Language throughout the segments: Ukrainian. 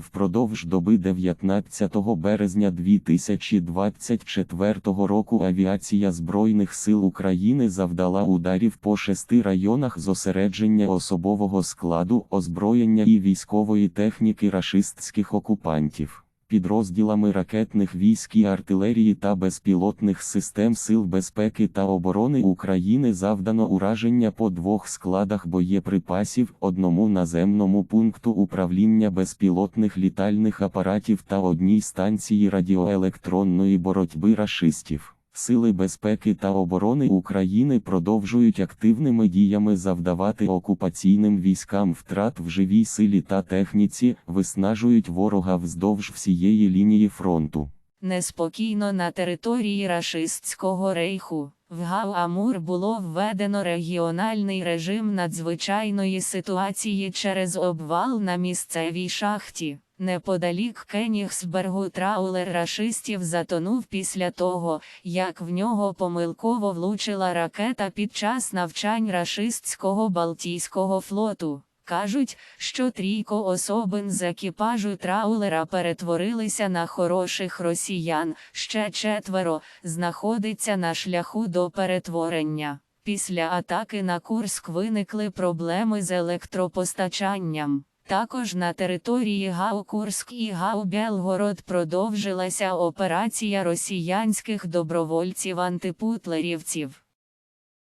Впродовж доби 19 березня 2024 року авіація Збройних сил України завдала ударів по шести районах зосередження особового складу, озброєння і військової техніки рашистських окупантів. Підрозділами ракетних військ і артилерії та безпілотних систем Сил безпеки та оборони України завдано ураження по двох складах боєприпасів, одному наземному пункту управління безпілотних літальних апаратів та одній станції радіоелектронної боротьби рашистів. Сили безпеки та оборони України продовжують активними діями завдавати окупаційним військам втрат в живій силі та техніці, виснажують ворога вздовж всієї лінії фронту. Неспокійно на території рашистського рейху. В Гал-Амур було введено регіональний режим надзвичайної ситуації через обвал на місцевій шахті. Неподалік Кенігсбергу траулер рашистів затонув після того, як в нього помилково влучила ракета під час навчань рашистського Балтійського флоту. Кажуть, що трійко особин з екіпажу траулера перетворилися на хороших росіян, ще четверо знаходиться на шляху до перетворення. Після атаки на Курск виникли проблеми з електропостачанням. Також на території Гау-Курськ і Гау-Белгород продовжилася операція росіянських добровольців-антипутлерівців.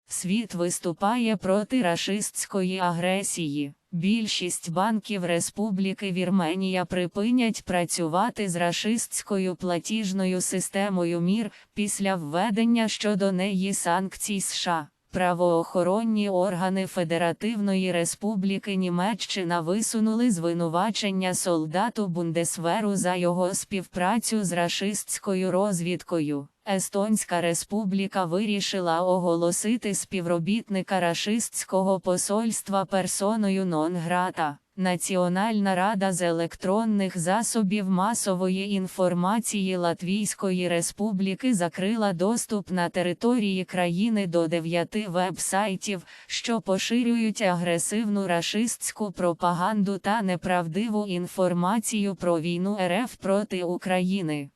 Світ виступає проти рашистської агресії. Більшість банків Республіки Вірменія припинять працювати з рашистською платіжною системою МІР після введення щодо неї санкцій США. Правоохоронні органи Федеративної Республіки Німеччина висунули звинувачення солдату Бундесверу за його співпрацю з рашистською розвідкою. Естонська республіка вирішила оголосити співробітника рашистського посольства персоною нон-грата. Національна рада з електронних засобів масової інформації Латвійської Республіки закрила доступ на території країни до дев'яти веб-сайтів, що поширюють агресивну рашистську пропаганду та неправдиву інформацію про війну РФ проти України.